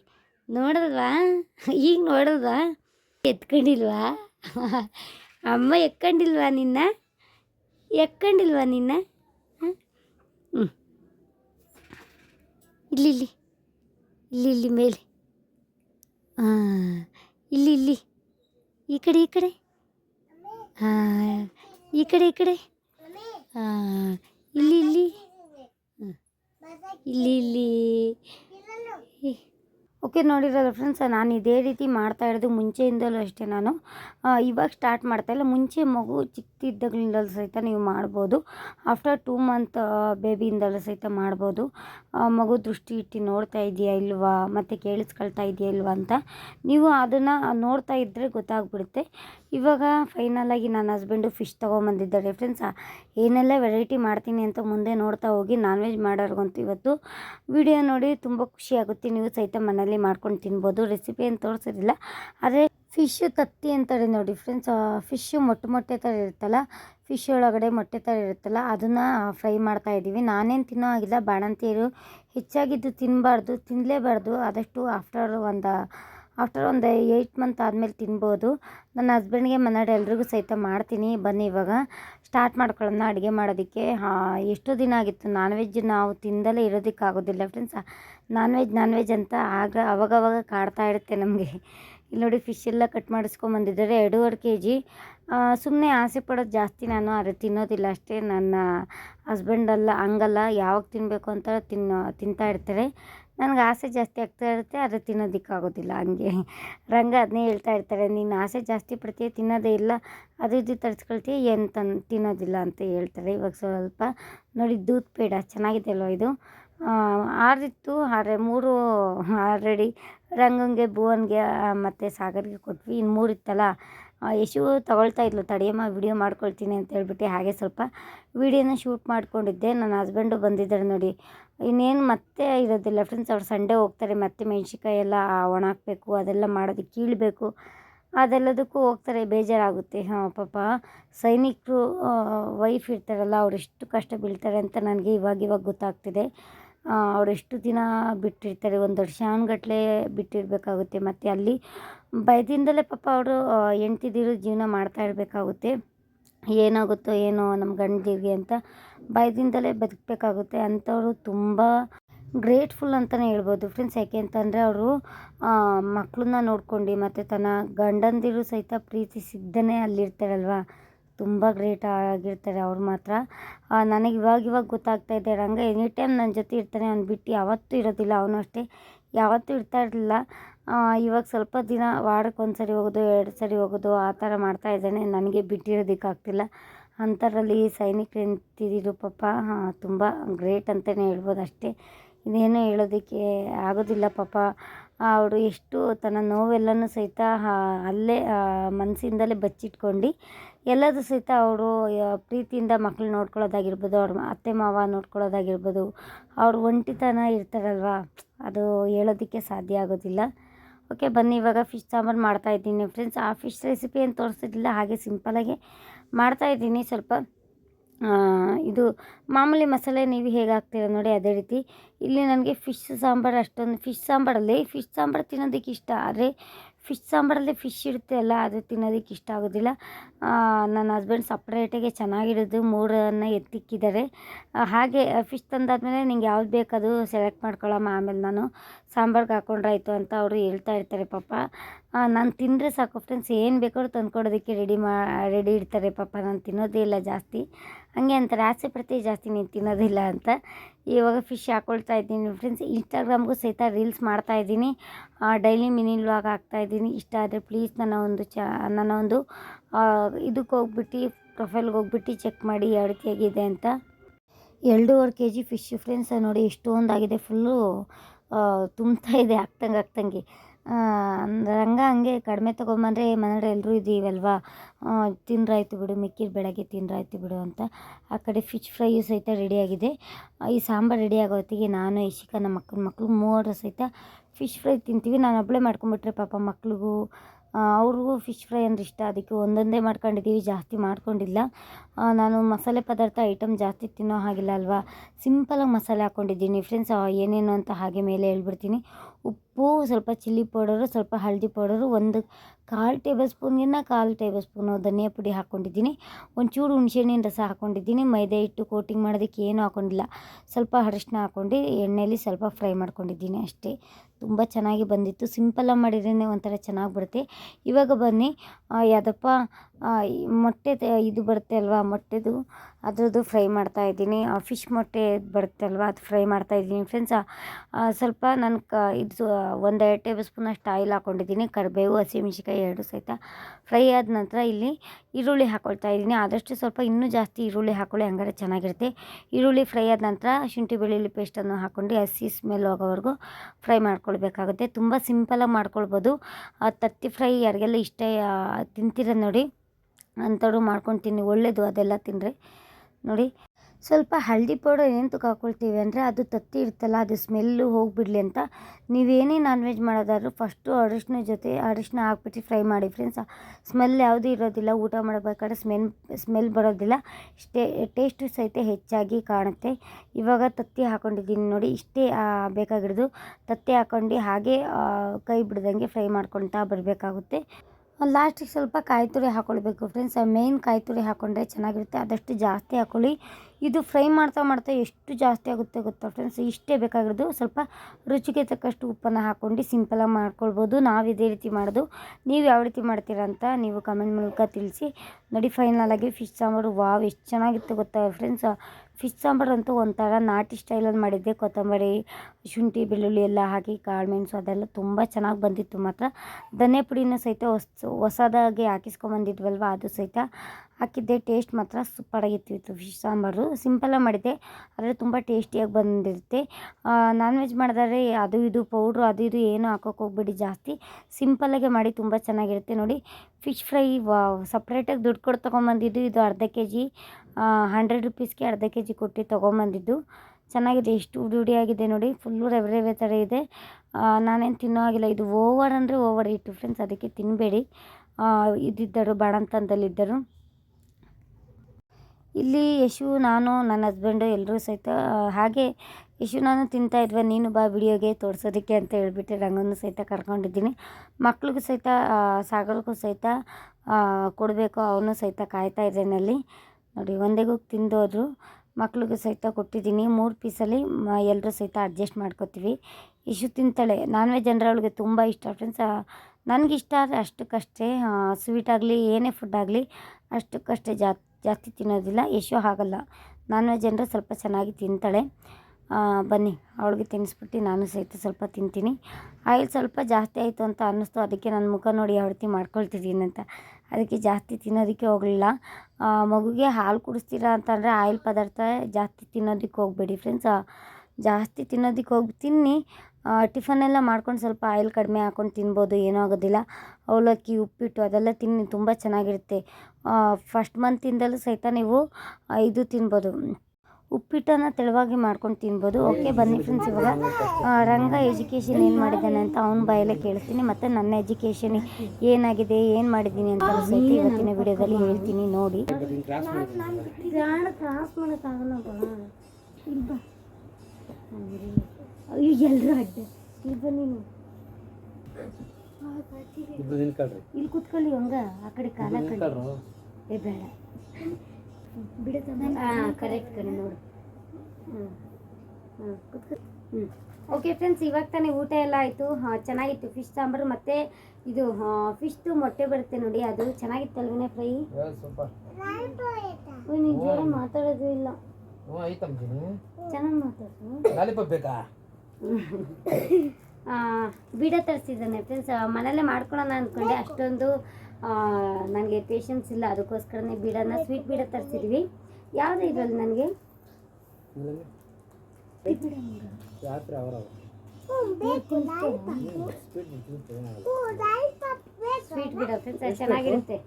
ನೋಡೋದಲ್ವಾ ಈಗ ನೋಡೋದಾ ಎತ್ಕೊಂಡಿಲ್ವಾ? ಅಮ್ಮ ಎಕ್ಕಂಡಿಲ್ವಾ ನಿನ್ನ? ಎಕ್ಕಂಡಿಲ್ವಾ ನಿನ್ನ? ಇಲ್ಲಿ ಇಲ್ಲಿ. ಇಲ್ಲಿ ಇಲ್ಲಿ ಮೇಲೆ. ಹಾಂ ಇಲ್ಲಿ ಇಲ್ಲಿ. ಈ ಕಡೆ ಈ ಕಡೆ. ಹಾಂ ಈ ಕಡೆ ಈ ಕಡೆ. ಹಾಂ ಇಲ್ಲಿ ಇಲ್ಲಿ ಹ್ಮ್. ಇಲ್ಲಿ ಇಲ್ಲಿ ಓಕೆ ನೋಡಿರಲ್ಲ ಫ್ರೆಂಡ್ಸ್, ನಾನು ಇದೇ ರೀತಿ ಮಾಡ್ತಾ ಇರೋದು ಮುಂಚೆಯಿಂದಲೂ ಅಷ್ಟೇ ನಾನು. ಇವಾಗ ಸ್ಟಾರ್ಟ್ ಮಾಡ್ತಾ ಇಲ್ಲ. ಮುಂಚೆ ಮಗು ಚಿಕ್ಕದಿದ್ದಾಗಲಿಂದಲೂ ಸಹಿತ ನೀವು ಮಾಡ್ಬೋದು. ಆಫ್ಟರ್ ಟೂ ಮಂತ್ ಬೇಬಿಯಿಂದಲೂ ಸಹಿತ ಮಾಡ್ಬೋದು. ಮಗು ದೃಷ್ಟಿ ಇಟ್ಟು ನೋಡ್ತಾ ಇದೆಯಾ ಇಲ್ವಾ? ಮತ್ತು ಕೇಳಿಸ್ಕೊಳ್ತಾ ಇದೆಯಾ ಇಲ್ವಾ ಅಂತ. ನೀವು ಅದನ್ನು ನೋಡ್ತಾ ಇದ್ದರೆ ಗೊತ್ತಾಗ್ಬಿಡುತ್ತೆ. ಇವಾಗ ಫೈನಲಾಗಿ ನನ್ನ ಹಸ್ಬೆಂಡು ಫಿಶ್ ತೊಗೊಂಬಂದಿದ್ದಾರೆ ಫ್ರೆಂಡ್ಸ್ ಏನೆಲ್ಲ ವೆರೈಟಿ ಮಾಡ್ತೀನಿ ಅಂತ ಮುಂದೆ ನೋಡ್ತಾ ಹೋಗಿ ನಾನ್ ವೆಜ್ ಮಾಡೋರ್ಗಂತೂ ಇವತ್ತು ವಿಡಿಯೋ ನೋಡಿ ತುಂಬ ಖುಷಿಯಾಗುತ್ತೆ ನೀವು ಸಹಿತ ಮನೇಲಿ ಮಾಡ್ಕೊಂಡು ತಿನ್ಬೋದು. ರೆಸಿಪಿ ಏನು ತೋರಿಸೋದಿಲ್ಲ ಆದರೆ ಫಿಶ್ಶು ತತ್ತಿ ಅಂತಾರೆ ನೋಡಿ ಫ್ರೆಂಡ್ಸ್ ಫಿಶ್ಶು ಮೊಟ್ಟೆ ಮೊಟ್ಟೆ ಥರ ಇರುತ್ತಲ್ಲ? ಫಿಶ್ ಒಳಗಡೆ ಮೊಟ್ಟೆ ಥರ ಇರುತ್ತಲ್ಲ? ಅದನ್ನು ಫ್ರೈ ಮಾಡ್ತಾ ಇದ್ದೀವಿ. ನಾನೇನು ತಿನ್ನೋ ಆಗಿಲ್ಲ ಬಾಣಂತಿಯರು ಹೆಚ್ಚಾಗಿದ್ದು ತಿನ್ನಬಾರ್ದು ತಿನ್ನಲೇಬಾರ್ದು ಆದಷ್ಟು ಆಫ್ಟರ್ ಒಂದು ಆಫ್ಟರ್ ಒಂದು ಏಯ್ಟ್ ಮಂತ್ ಆದಮೇಲೆ ತಿನ್ಬೋದು. ನನ್ನ ಹಸ್ಬೆಂಡ್ಗೆ ಮನೆಯವ್ರು ಎಲ್ರಿಗೂ ಸಹಿತ ಮಾಡ್ತೀನಿ. ಬನ್ನಿ ಇವಾಗ. ಸ್ಟಾರ್ಟ್ ಮಾಡ್ಕೊಳ್ಳೋಣ ಅಡುಗೆ ಮಾಡೋದಕ್ಕೆ. ಎಷ್ಟೋ ದಿನ ಆಗಿತ್ತು. ನಾನ್ ವೆಜ್ ನಾವು ತಿಂದಲೇ ಇರೋದಕ್ಕಾಗೋದಿಲ್ಲ friends non veg non veg ಅಂತ ಆಗ, ಅವಾಗವಾಗ ಕಾಡ್ತಾ ಇರುತ್ತೆ ನಮಗೆ. ಇಲ್ಲಿ ನೋಡಿ ಫಿಶ್ ಎಲ್ಲ ಕಟ್ ಮಾಡಿಸ್ಕೊಂಬಂದಿದ್ದಾರೆ ಎರಡೂವರೆ ಕೆ ಜಿ ಸುಮ್ಮನೆ ಆಸೆ ಪಡೋದು ಜಾಸ್ತಿ ನಾನು. ಆದರೆ ತಿನ್ನೋದಿಲ್ಲ ಅಷ್ಟೇ. ನನ್ನ ಹಸ್ಬೆಂಡಲ್ಲ ಹಂಗಲ್ಲ. ಯಾವಾಗ ತಿನ್ನಬೇಕು ಅಂತ ತಿನ್ನೋ, ತಿಂತಾ ಇರ್ತಾರೆ. ನನಗೆ ಆಸೆ ಜಾಸ್ತಿ ಆಗ್ತಾ ಇರುತ್ತೆ, ಆದರೆ ತಿನ್ನೋದಕ್ಕಾಗೋದಿಲ್ಲ. ಹಂಗೆ ರಂಗ ಅದನ್ನೇ ಹೇಳ್ತಾ ಇರ್ತಾರೆ, ನೀನು ಆಸೆ ಜಾಸ್ತಿ ಪಡ್ತೀಯ, ತಿನ್ನೋದೇ ಇಲ್ಲ, ಅದು ಇದು ತರಿಸ್ಕೊಳ್ತೀಯ, ಏನು ತನ್, ತಿನ್ನೋದಿಲ್ಲ ಅಂತ ಹೇಳ್ತಾರೆ. ಇವಾಗ ಸ್ವಲ್ಪ ನೋಡಿ, ದೂದ್ ಪೇಡ ಚೆನ್ನಾಗಿದೆ ಅಲ್ವ ಇದು? ಆರಿತ್ತು ಆದರೆ ಮೂರು ಆಲ್ರೆಡಿ ರಂಗಂಗೆ, ಭುವನ್ಗೆ ಮತ್ತು ಸಾಗರ್ಗೆ ಕೊಟ್ವಿ. ಇನ್ನು ಮೂರು ಇತ್ತಲ್ಲ ಯಶು ತಗೊಳ್ತಾ ಇದ್ಲು, ತಡೆಯಮ್ಮ ವಿಡಿಯೋ ಮಾಡ್ಕೊಳ್ತೀನಿ ಅಂತ ಹೇಳ್ಬಿಟ್ಟು, ಹಾಗೆ ಸ್ವಲ್ಪ ವಿಡಿಯೋನ ಶೂಟ್ ಮಾಡ್ಕೊಂಡಿದ್ದೆ. ನನ್ನ ಹಸ್ಬೆಂಡು ಬಂದಿದ್ದಾರೆ ನೋಡಿ. ಇನ್ನೇನು ಮತ್ತೆ ಇರೋದಿಲ್ಲ ಫ್ರೆಂಡ್ಸ್ ಅವ್ರು ಸಂಡೇ ಹೋಗ್ತಾರೆ, ಮತ್ತೆ ಮೆಣ್ಸಿನ್ಕಾಯಿ ಎಲ್ಲ ಒಣ ಹಾಕಬೇಕು, ಅದೆಲ್ಲ ಮಾಡೋದಕ್ಕೆ ಕೀಳಬೇಕು. ಅದೆಲ್ಲದಕ್ಕೂ ಹೋಗ್ತಾರೆ, ಬೇಜಾರಾಗುತ್ತೆ. ಹಾಂ, ಪಾಪ ಸೈನಿಕರು ವೈಫ್ ಇರ್ತಾರಲ್ಲ, ಅವ್ರು ಎಷ್ಟು ಕಷ್ಟ ಬೀಳ್ತಾರೆ ಅಂತ ನನಗೆ ಇವಾಗ ಇವಾಗ ಗೊತ್ತಾಗ್ತಿದೆ. ಅವ್ರು ಅವರೆಷ್ಟು ದಿನ ಬಿಟ್ಟಿರ್ತಾರೆ, ಒಂದು ವರ್ಷಾನುಗಟ್ಲೆ ಬಿಟ್ಟಿರಬೇಕಾಗುತ್ತೆ. ಮತ್ತು ಅಲ್ಲಿ ಭಯದಿಂದಲೇ ಪಾಪ ಅವರು ಹೆಂಡ್ತಿದಿರು ಜೀವನ ಮಾಡ್ತಾ ಇರಬೇಕಾಗುತ್ತೆ. ಏನಾಗುತ್ತೋ ಏನೋ ನಮ್ಮ ಗಂಡನಿಗೆ ಅಂತ ಭಯದಿಂದಲೇ ಬದುಕಬೇಕಾಗುತ್ತೆ. ಅಂಥವ್ರು ತುಂಬ ಗ್ರೇಟ್ಫುಲ್ ಅಂತಲೇ ಹೇಳ್ಬೋದು. ಫ್ರೆಂಡ್ಸ್, ಯಾಕೆ ಅಂತಂದರೆ ಅವರು ಮಕ್ಕಳನ್ನ ನೋಡ್ಕೊಂಡು ಮತ್ತು ತನ್ನ ಗಂಡಂದಿರು ಸಹಿತ ಪ್ರೀತಿಸಿದ್ದನೇ ಅಲ್ಲಿರ್ತಾರಲ್ವ? ತುಂಬ ಗ್ರೇಟ್ ಆಗಿರ್ತಾರೆ ಅವ್ರು ಮಾತ್ರ. ನನಗೆ ಇವಾಗ ಇವಾಗ ಗೊತ್ತಾಗ್ತಾ ಇದೆ, ರಂಗ ಎನಿ ಟೈಮ್ ನನ್ನ ಜೊತೆ ಇರ್ತಾನೆ ಅವ್ನು ಬಿಟ್ಟು ಯಾವತ್ತೂ ಇರೋದಿಲ್ಲ. ಅವನು ಅಷ್ಟೇ ಯಾವತ್ತೂ ಇರ್ತಾ ಇರಲಿಲ್ಲ. ಇವಾಗ ಸ್ವಲ್ಪ ದಿನ ವಾರಕ್ಕೆ ಒಂದು ಸರಿ ಹೋಗೋದು ಎರಡು ಸರಿ ಹೋಗೋದು, ಆ ಥರ ಮಾಡ್ತಾ ಇದ್ದಾನೆ. ನನಗೆ ಬಿಟ್ಟಿರೋದಕ್ಕಾಗ್ತಿಲ್ಲ. ಅಂಥದ್ರಲ್ಲಿ ಸೈನಿಕರು ಎಂತಿದ್ರು ಪಾಪ. ತುಂಬ ಗ್ರೇಟ್ ಅಂತಲೇ ಹೇಳ್ಬೋದು ಅಷ್ಟೇ. ಇನ್ನೇನು ಹೇಳೋದಕ್ಕೆ ಆಗೋದಿಲ್ಲ ಪಾಪ. ಅವರು ಎಷ್ಟು ತನ್ನ ನೋವೆಲ್ಲನೂ ಸಹಿತ ಅಲ್ಲೇ ಮನಸ್ಸಿಂದಲೇ ಬಚ್ಚಿಟ್ಕೊಂಡು, ಎಲ್ಲದೂ ಸಹಿತ ಅವರು ಪ್ರೀತಿಯಿಂದ ಮಕ್ಳು ನೋಡ್ಕೊಳ್ಳೋದಾಗಿರ್ಬೋದು, ಅವ್ರ ಅತ್ತೆ, ಮಾವ ನೋಡ್ಕೊಳ್ಳೋದಾಗಿರ್ಬೋದು. ಅವ್ರು ಒಂಟಿತನ ಇರ್ತಾರಲ್ವ? ಅದು ಹೇಳೋದಕ್ಕೆ ಸಾಧ್ಯ ಆಗೋದಿಲ್ಲ. ಓಕೆ, ಬನ್ನಿ, ಇವಾಗ ಫಿಶ್ ಸಾಂಬಾರು ಮಾಡ್ತಾ ಇದ್ದೀನಿ ಫ್ರೆಂಡ್ಸ್ ಆ ಫಿಶ್ ರೆಸಿಪಿ ಏನು ತೋರಿಸ್ತಿದ್ದಿಲ್ಲ, ಹಾಗೆ ಸಿಂಪಲಾಗಿ ಮಾಡ್ತಾ ಇದ್ದೀನಿ. ಸ್ವಲ್ಪ ಇದು ಮಾಮೂಲಿ ಮಸಾಲೆ ನೀವು ಹೇಗೆ ಹಾಕ್ತೀರ ನೋಡಿ ಅದೇ ರೀತಿ. ಇಲ್ಲಿ ನನಗೆ ಫಿಶ್ ಸಾಂಬಾರು ಅಷ್ಟೊಂದು ಫಿಶ್ ಸಾಂಬಾರಲ್ಲಿ ಫಿಶ್ ಸಾಂಬಾರು ತಿನ್ನೋದಕ್ಕೆ ಇಷ್ಟ, ಆದರೆ ಫಿಶ್ ಸಾಂಬಾರಲ್ಲಿ ಫಿಶ್ ಇರುತ್ತೆ ಅಲ್ಲ, ಅದು ತಿನ್ನೋದಕ್ಕೆ ಇಷ್ಟ ಆಗೋದಿಲ್ಲ. ನನ್ನ ಹಸ್ಬೆಂಡ್ ಸಪ್ರೇಟಾಗೆ ಚೆನ್ನಾಗಿರೋದು ಮೂರನ್ನು ಎತ್ತಿಕ್ಕಿದ್ದಾರೆ. ಹಾಗೆ ಫಿಶ್ ತಂದಾದಮೇಲೆ ನಿಂಗೆ ಯಾವ್ದು ಬೇಕದು ಸೆಲೆಕ್ಟ್ ಮಾಡ್ಕೊಳ್ಳಮ್ಮ ಆಮೇಲೆ ನಾನು ಸಾಂಬಾರ್ಗೆ ಹಾಕೊಂಡ್ರಾಯ್ತು ಅಂತ ಅವರು ಹೇಳ್ತಾ ಇರ್ತಾರೆ ಪಾಪ. ನಾನು ತಿಂದರೆ ಸಾಕು ಫ್ರೆಂಡ್ಸ್ ಏನು ಬೇಕಾದ್ರೂ ತಂದ್ಕೊಡೋದಕ್ಕೆ ರೆಡಿ ಮಾ ರೆಡಿ ಇಡ್ತಾರೆ ಪಾಪ. ನಾನು ತಿನ್ನೋದೇ ಇಲ್ಲ ಜಾಸ್ತಿ. ಹಂಗೆ ಅಂತಾರೆ ಆಸೆ ಪಡ್ತೀವಿ ಜಾಸ್ತಿ ನೀನು ತಿನ್ನೋದಿಲ್ಲ ಅಂತ ಇವಾಗ ಫಿಶ್ ಹಾಕ್ಕೊಳ್ತಾ ಇದ್ದೀನಿ ಫ್ರೆಂಡ್ಸ್ ಇನ್ಸ್ಟಾಗ್ರಾಮ್ಗೂ ಸಹಿತ ರೀಲ್ಸ್ ಮಾಡ್ತಾ ಇದ್ದೀನಿ. ಡೈಲಿ ಮಿನಿ ವ್ಲಾಗ್ ಹಾಕ್ತಾ ಇದ್ದೀನಿ. ಇಷ್ಟ ಆದರೆ ಪ್ಲೀಸ್ ನನ್ನ ಒಂದು ಚ ನನ್ನ ಒಂದು ಇದಕ್ಕೆ ಹೋಗ್ಬಿಟ್ಟು ಪ್ರೊಫೈಲ್ಗೆ ಹೋಗ್ಬಿಟ್ಟು ಚೆಕ್ ಮಾಡಿ ಎರಡು ಕೆ ಆಗಿದೆ ಅಂತ. ಎರಡೂವರೆ ಕೆ ಜಿ ಫಿಶ್ ಫ್ರೆಂಡ್ಸ್ ನೋಡಿ ಎಷ್ಟೊಂದಾಗಿದೆ. ಫುಲ್ಲು ತುಂಬ್ತಾ ಇದೆ. ಆಗ್ತಂಗೆ ಹಾಕ್ತಂಗೆ ಆ, ರಂಗ ಹಂಗೆ ಕಡಿಮೆ ತೊಗೊಂಬಂದರೆ ಮನೆಯವ್ರು ಎಲ್ಲರೂ ಇದ್ದೀವಲ್ವಾ ತಿಂದ್ರಾಯ್ತು ಬಿಡು, ಮಿಕ್ಕಿದ ಬೆಳಗ್ಗೆ ತಿಂದ್ರಾಯ್ತು ಬಿಡು ಅಂತ. ಆ ಕಡೆ ಫಿಶ್ ಫ್ರೈಯು ಸಹಿತ ರೆಡಿಯಾಗಿದೆ ಈ ಸಾಂಬಾರು ರೆಡಿ ಆಗೋ ಹೊತ್ತಿಗೆ ನಾನು ಇಶಿಕ ನಮ್ಮ ಮಕ್ಕಳು ಮಕ್ಕಳು ಮೂವರು ಸಹಿತ ಫಿಶ್ ಫ್ರೈ ತಿಂತೀವಿ. ನಾನು ಒಬ್ಬಳೇ ಮಾಡ್ಕೊಂಬಿಟ್ರೆ ಪಾಪ ಮಕ್ಳಿಗೂ ಅವ್ರಿಗೂ ಫಿಶ್ ಫ್ರೈ ಅಂದ್ರೆ ಇಷ್ಟ. ಅದಕ್ಕೆ ಒಂದೊಂದೇ ಮಾಡ್ಕೊಂಡಿದ್ದೀವಿ, ಜಾಸ್ತಿ ಮಾಡ್ಕೊಂಡಿಲ್ಲ. ನಾನು ಮಸಾಲೆ ಪದಾರ್ಥ ಐಟಮ್ ಜಾಸ್ತಿ ತಿನ್ನೋ ಹಾಗಿಲ್ಲ ಅಲ್ವಾ? ಸಿಂಪಲಾಗಿ ಮಸಾಲೆ ಹಾಕ್ಕೊಂಡಿದ್ದೀನಿ ಫ್ರೆಂಡ್ಸ್ ಏನೇನು ಅಂತ ಹಾಗೆ ಮೇಲೆ ಹೇಳ್ಬಿಡ್ತೀನಿ. ಉಪ್ಪು, ಸ್ವಲ್ಪ ಚಿಲ್ಲಿ ಪೌಡರು ಸ್ವಲ್ಪ ಹಳದಿ ಪೌಡರು ಒಂದು ಕಾಲು ಟೇಬಲ್ ಸ್ಪೂನ್ಗಿನ್ನ ಕಾಲು ಟೇಬಲ್ ಸ್ಪೂನು ಧನಿಯಾ ಪುಡಿ ಹಾಕ್ಕೊಂಡಿದ್ದೀನಿ. ಒಂಚೂರು ಹುಣಸೆಹಣ್ಣಿನ ರಸ ಹಾಕ್ಕೊಂಡಿದ್ದೀನಿ. ಮೈದಾ ಹಿಟ್ಟು ಕೋಟಿಂಗ್ ಮಾಡೋದಕ್ಕೆ ಏನೂ ಹಾಕ್ಕೊಂಡಿಲ್ಲ. ಸ್ವಲ್ಪ ಅರಿಶಿನ ಹಾಕ್ಕೊಂಡು ಎಣ್ಣೆಯಲ್ಲಿ ಸ್ವಲ್ಪ ಫ್ರೈ ಮಾಡ್ಕೊಂಡಿದ್ದೀನಿ ಅಷ್ಟೇ. ತುಂಬ ಚೆನ್ನಾಗಿ ಬಂದಿತ್ತು. ಸಿಂಪಲ್ಲಾಗಿ ಮಾಡಿದ್ರೇ ಒಂಥರ ಚೆನ್ನಾಗಿ ಬರುತ್ತೆ. ಇವಾಗ ಬನ್ನಿ ಯಾವುದಪ್ಪ ಮೊಟ್ಟೆ ಇದು ಬರುತ್ತೆ ಅಲ್ವಾ ಮೊಟ್ಟೆದು? ಅದರದ್ದು ಫ್ರೈ ಮಾಡ್ತಾ ಇದ್ದೀನಿ. ಫಿಶ್ ಮೊಟ್ಟೆ ಬರುತ್ತೆ ಅಲ್ವಾ? ಅದು ಫ್ರೈ ಮಾಡ್ತಾ ಇದ್ದೀನಿ ಫ್ರೆಂಡ್ಸ್. ಸ್ವಲ್ಪ ನಾನು ಕ, ಇದು ಒಂದು ಎರಡು ಟೇಬಲ್ ಸ್ಪೂನ್ ಅಷ್ಟು ಆಯಿಲ್ ಹಾಕ್ಕೊಂಡಿದ್ದೀನಿ ಕರಿಬೇವು ಹಸಿಮೆಣ್ಸಿಕಾಯಿ ಎರಡು ಸಹಿತ ಫ್ರೈ ಆದ ನಂತರ ಇಲ್ಲಿ ಈರುಳ್ಳಿ ಹಾಕ್ಕೊಳ್ತಾ ಇದ್ದೀನಿ. ಆದಷ್ಟು ಸ್ವಲ್ಪ ಇನ್ನೂ ಜಾಸ್ತಿ ಈರುಳ್ಳಿ ಹಾಕ್ಕೊಳ್ಳಿ ಹಂಗಾರೆ ಚೆನ್ನಾಗಿರುತ್ತೆ. ಈರುಳ್ಳಿ ಫ್ರೈ ಆದ ನಂತರ ಶುಂಠಿ ಬೆಳ್ಳುಳ್ಳಿ ಪೇಸ್ಟನ್ನು ಹಾಕ್ಕೊಂಡು ಹಸಿ ಸ್ಮೆಲ್ ಹೋಗೋವರೆಗೂ ಫ್ರೈ ಮಾಡ್ಕೊಳ್ಬೇಕಾಗುತ್ತೆ. ತುಂಬ ಸಿಂಪಲಾಗಿ ಮಾಡ್ಕೊಳ್ಬೋದು. ತತ್ತಿ ಫ್ರೈ ಯಾರಿಗೆಲ್ಲ ಇಷ್ಟ ತಿಂತೀರ ನೋಡಿ. ಅಂಥವ್ರು ಮಾಡ್ಕೊಂಡು ತಿನ್ನಿ ಒಳ್ಳೆಯದು ಅದೆಲ್ಲ ತಿಂದರೆ. ನೋಡಿ, ಸ್ವಲ್ಪ ಹಳದಿ ಪೌಡರ್ ಏನಂತಕ್ಕೆ ಹಾಕ್ಕೊಳ್ತೀವಿ ಅಂದರೆ ಅದು ತತ್ತಿ ಇರುತ್ತಲ್ಲ, ಅದು ಸ್ಮೆಲ್ಲು ಹೋಗಿಬಿಡ್ಲಿ ಅಂತ. ನೀವೇನೇ ನಾನ್ ವೆಜ್ ಮಾಡೋದಾದ್ರೂ ಫಸ್ಟು ಅರಿಶಿನ ಜೊತೆ ಅರಿಶಿನ ಹಾಕ್ಬಿಟ್ಟು ಫ್ರೈ ಮಾಡಿ ಫ್ರೆಂಡ್ಸ್ ಸ್ಮೆಲ್ ಯಾವುದೂ ಇರೋದಿಲ್ಲ, ಊಟ ಮಾಡಬೇಕಾದ್ರೆ ಸ್ಮೆಲ್ ಸ್ಮೆಲ್ ಬರೋದಿಲ್ಲ. ಇಷ್ಟೇ ಟೇಸ್ಟು ಸಹಿತ ಹೆಚ್ಚಾಗಿ ಕಾಣುತ್ತೆ. ಇವಾಗ ತತ್ತಿ ಹಾಕ್ಕೊಂಡಿದ್ದೀನಿ ನೋಡಿ, ಇಷ್ಟೇ ಬೇಕಾಗಿರೋದು. ತತ್ತಿ ಹಾಕ್ಕೊಂಡು ಹಾಗೆ ಕೈ ಬಿಡ್ದಂಗೆ ಫ್ರೈ ಮಾಡ್ಕೊಳ್ತಾ ಬರಬೇಕಾಗುತ್ತೆ. ಲಾಸ್ಟಿಗೆ ಸ್ವಲ್ಪ ಕಾಯಿ ತುರಿ ಹಾಕ್ಕೊಳ್ಬೇಕು ಫ್ರೆಂಡ್ಸ್ ಮೇಯ್ನ್ ಕಾಯಿ ತುರಿ ಹಾಕ್ಕೊಂಡ್ರೆ ಚೆನ್ನಾಗಿರುತ್ತೆ. ಆದಷ್ಟು ಜಾಸ್ತಿ ಹಾಕ್ಕೊಳ್ಳಿ ಇದು ಫ್ರೈ ಮಾಡ್ತಾ ಮಾಡ್ತಾ ಎಷ್ಟು ಜಾಸ್ತಿ ಆಗುತ್ತೆ ಗೊತ್ತಾ ಫ್ರೆಂಡ್ಸ್ ಇಷ್ಟೇ ಬೇಕಾಗಿರೋದು. ಸ್ವಲ್ಪ ರುಚಿಗೆ ತಕ್ಕಷ್ಟು ಉಪ್ಪನ್ನು ಹಾಕ್ಕೊಂಡು ಸಿಂಪಲಾಗಿ ಮಾಡ್ಕೊಳ್ಬೋದು. ನಾವು ಇದೇ ರೀತಿ ಮಾಡೋದು. ನೀವು ಯಾವ ರೀತಿ ಮಾಡ್ತೀರಾ ಅಂತ ನೀವು ಕಮೆಂಟ್ ಮೂಲಕ ತಿಳಿಸಿ. ನೋಡಿ ಫೈನಲ್ ಆಗಿ ಫಿಶ್ ಸಾಂಬಾರು. ವಾವ್ ಎಷ್ಟು ಚೆನ್ನಾಗಿತ್ತು ಗೊತ್ತಾ ಫ್ರೆಂಡ್ಸ್ ಫಿಶ್ ಸಾಂಬಾರು ಅಂತೂ ಒಂಥರ ನಾಟಿ ಸ್ಟೈಲಲ್ಲಿ ಮಾಡಿದ್ದೆ. ಕೊತ್ತಂಬರಿ, ಶುಂಠಿ, ಬೆಳ್ಳುಳ್ಳಿ ಎಲ್ಲ ಹಾಕಿ, ಕಾಳು ಮೆಣಸು ಅದೆಲ್ಲ ತುಂಬ ಚೆನ್ನಾಗಿ ಬಂದಿತ್ತು ಮಾತ್ರ. ಧನಿಯಾ ಪುಡಿನ ಸಹಿತ ಹೊಸ, ಹೊಸದಾಗಿ ಹಾಕಿಸ್ಕೊಂಬಂದಿದ್ವಲ್ವ ಅದು ಸಹಿತ. ಹಾಕಿದ್ದೆ. ಟೇಸ್ಟ್ ಮಾತ್ರ ಸೂಪರಾಗಿತ್ತು ಫಿಶ್ ಸಾಂಬಾರು. ಸಿಂಪಲಾಗಿ ಮಾಡಿದ್ದೆ. ಆದರೆ ತುಂಬ ಟೇಸ್ಟಿಯಾಗಿ ಬಂದಿರುತ್ತೆ. ನಾನ್ ವೆಜ್ ಮಾಡಿದ್ರೆ ಅದು ಇದು ಪೌಡ್ರು ಅದು ಇದು ಏನು ಹಾಕೋಕೆ ಹೋಗ್ಬೇಡಿ ಜಾಸ್ತಿ. ಸಿಂಪಲ್ಲಾಗೆ ಮಾಡಿ ತುಂಬ ಚೆನ್ನಾಗಿರುತ್ತೆ ನೋಡಿ. ಫಿಶ್ ಫ್ರೈ ಸಪ್ರೇಟಾಗಿ ದುಡ್ಡು ಕೊಟ್ಟು ತೊಗೊಂಬಂದಿದ್ದು ಇದು ಅರ್ಧ ಕೆ ಜಿ ಹಂಡ್ರೆಡ್ ರುಪೀಸ್ಗೆ ಅರ್ಧ ಕೆ ಜಿ ಕೊಟ್ಟು ತೊಗೊಂಬಂದಿದ್ದು. ಚೆನ್ನಾಗಿದೆ. ಎಷ್ಟು ಉಡಿ ಉಡಿಯಾಗಿದೆ ನೋಡಿ. ಫುಲ್ಲು ರವೆ ರವೆ ಥರ ಇದೆ. ನಾನೇನು ತಿನ್ನೋ ಆಗಿಲ್ಲ ಇದು ಓವರ್ ಅಂದರೆ ಓವರ್ ಇಟ್ಟು ಫ್ರೆಂಡ್ಸ್ ಅದಕ್ಕೆ ತಿನ್ನಬೇಡಿ ಇದ್ದಿದ್ದರು, ಬಾಣಂತನದಲ್ಲಿದ್ದರು. ಇಲ್ಲಿ ಯಶು, ನಾನು, ನನ್ನ ಹಸ್ಬೆಂಡು ಎಲ್ಲರೂ ಸಹಿತ ಹಾಗೆ ಯಶು, ನಾನು ತಿಂತಾ ಇದ್ವಿ, ನೀನು ಬಾ ವಿಡಿಯೋಗೆ ತೋರಿಸೋದಕ್ಕೆ ಅಂತ ಹೇಳ್ಬಿಟ್ಟು ರಂಗನ್ನು ಸಹಿತ ಕರ್ಕೊಂಡಿದ್ದೀನಿ. ಮಕ್ಳಿಗೂ ಸಹಿತ ಸಾಗರಕ್ಕೂ ಸಹಿತ ಕೊಡಬೇಕು, ಅವನು ಸಹಿತ ಕಾಯ್ತಾ ಇದ್ದೇನೆ ಅಲ್ಲಿ. ನೋಡಿ, ಒಂದೇಗೂ ತಿಂದೋದ್ರು, ಮಕ್ಳಿಗೂ ಸಹಿತ ಕೊಟ್ಟಿದ್ದೀನಿ. ಮೂರು ಪೀಸಲ್ಲಿ ಎಲ್ಲರೂ ಸಹಿತ ಅಡ್ಜಸ್ಟ್ ಮಾಡ್ಕೋತೀವಿ. ಇಶು ತಿಂತಾಳೆ. ನಾನ್ ವೆಜ್ ಅಂದರೆ ಅವಳಿಗೆ ತುಂಬ ಇಷ್ಟ. ಫ್ರೆಂಡ್ಸ್ ನನಗಿಷ್ಟ ಆದರೆ ಅಷ್ಟಕ್ಕಷ್ಟೇ ಸ್ವೀಟ್ ಆಗಲಿ, ಏನೇ ಫುಡ್ ಆಗಲಿ, ಅಷ್ಟಕ್ಕಷ್ಟೇ ಜಾ ಜಾಸ್ತಿ ತಿನ್ನೋದಿಲ್ಲ, ಯಶು ಆಗಲ್ಲ ನಾನ್ ವೆಜ್ ಅಂದರೆ ಸ್ವಲ್ಪ ಚೆನ್ನಾಗಿ ತಿಂತಾಳೆ. ಬನ್ನಿ, ಅವಳಿಗೆ ತಿನ್ನಿಸ್ಬಿಟ್ಟು ನಾನು ಸಹಿತ ಸ್ವಲ್ಪ ತಿಂತೀನಿ. ಆಯಿಲ್ ಸ್ವಲ್ಪ ಜಾಸ್ತಿ ಆಯಿತು ಅಂತ ಅನ್ನಿಸ್ತು, ಅದಕ್ಕೆ ನನ್ನ ಮುಖ ನೋಡಿ ಯಾವ ರೀತಿ ಮಾಡ್ಕೊಳ್ತಿದ್ದೀನಿ ಅಂತ. ಅದಕ್ಕೆ ಜಾಸ್ತಿ ತಿನ್ನೋದಕ್ಕೆ ಹೋಗಲಿಲ್ಲ. ಮಗುಗೆ ಹಾಲು ಕುಡಿಸ್ತೀರಾ ಅಂತಂದರೆ ಆಯಿಲ್ ಪದಾರ್ಥ ಜಾಸ್ತಿ ತಿನ್ನೋದಕ್ಕೆ ಹೋಗಬೇಡಿ ಫ್ರೆಂಡ್ಸ್ ಜಾಸ್ತಿ ತಿನ್ನೋದಕ್ಕೆ ಹೋಗಿ, ತಿನ್ನಿ. ಟಿಫನ್ ಎಲ್ಲ ಮಾಡ್ಕೊಂಡು ಸ್ವಲ್ಪ ಆಯಿಲ್ ಕಡಿಮೆ ಹಾಕ್ಕೊಂಡು ತಿನ್ಬೋದು, ಏನೂ ಆಗೋದಿಲ್ಲ. ಅವಲಕ್ಕಿ, ಉಪ್ಪಿಟ್ಟು ಅದೆಲ್ಲ ತಿನ್ನಿ, ತುಂಬ ಚೆನ್ನಾಗಿರುತ್ತೆ. ಫಸ್ಟ್ ಮಂತಿಂದಲೂ ಸಹಿತ ನೀವು ಇದು ತಿನ್ಬೋದು. ಉಪ್ಪಿಟ್ಟನ್ನು ತೆಳುವಾಗಿ ಮಾಡ್ಕೊಂಡು ತಿನ್ಬೋದು. ಓಕೆ ಬನ್ನಿ ಫ್ರೆಂಡ್ಸ್ ಇವಾಗ. ರಂಗ ಎಜುಕೇಷನ್ ಏನು ಮಾಡಿದ್ದಾನೆ ಅಂತ ಅವನ ಬಾಯಲ್ಲೇ ಕೇಳ್ತೀನಿ. ಮತ್ತು ನನ್ನ ಎಜುಕೇಷನ್ ಏನಾಗಿದೆ, ಏನು ಮಾಡಿದ್ದೀನಿ ಅಂತ ಸಹಿತ ಇವತ್ತಿನ ವಿಡಿಯೋದಲ್ಲಿ ಹೇಳ್ತೀನಿ ನೋಡಿ. ಕ್ರಾಸ್ ಮಾಡೋಕ್ಕಾಗಲ್ಲ ಎಲ್ಲರೂ ಅಡ್ಡ. ಇಲ್ಲಿ ಬನ್ನಿ ನೀವು. ಇಲ್ಲಿ ಕುತ್ಕೊಳ್ಳಿ ಹಂಗ ಆ ಕಡೆ ಕಾಲ ಕಡೆ ಏ ಬೇಡ. ಬಿಡುತ್ತ ಹಾಂ ಕರೆಕ್ಟ್ ಕಡೆ ನೋಡು. ಹ್ಞೂ ಹ್ಞೂ ಓಕೆ ಫ್ರೆಂಡ್ಸ್ ಇವಾಗ ತಾನೇ ಊಟ ಎಲ್ಲ ಆಯಿತು. ಚೆನ್ನಾಗಿತ್ತು. ಫಿಶ್ ಸಾಂಬಾರು ಮತ್ತು ಇದು ಫಿಶ್ದು ಮೊಟ್ಟೆ ಬರುತ್ತೆ ನೋಡಿ ಅದು ಚೆನ್ನಾಗಿತ್ತಲ್ವೇ ಫ್ರೈ? ಸೂಪರ್ ನೀನು ಜೋರ ಮಾತಾಡೋದು ಇಲ್ಲ. ಚೆನ್ನಾಗಿ ಮಾತಾಡ್ತೀನಿ ಬೇಕಾ? ಬೀಡ ತರಿಸಿದ್ದಾನೆ ಫ್ರೆಂಡ್ಸ್ ಮನೇಲೆ ಮಾಡ್ಕೊಳ್ಳೋಣ ಅಂದ್ಕೊಂಡೆ ಅಷ್ಟೊಂದು ನನಗೆ ಪೇಷನ್ಸ್ ಇಲ್ಲ. ಅದಕ್ಕೋಸ್ಕರನೇ ಬೀಡನ ಸ್ವೀಟ್ ಬೀಡ ತರಿಸಿದ್ವಿ. ಯಾವುದು ಇದ್ರಲ್ಲಿ ನನಗೆ? ಸ್ವೀಟ್ ಬೀಡ ಫ್ರೆಂಡ್ಸ್ ಚೆನ್ನಾಗಿರುತ್ತೆ.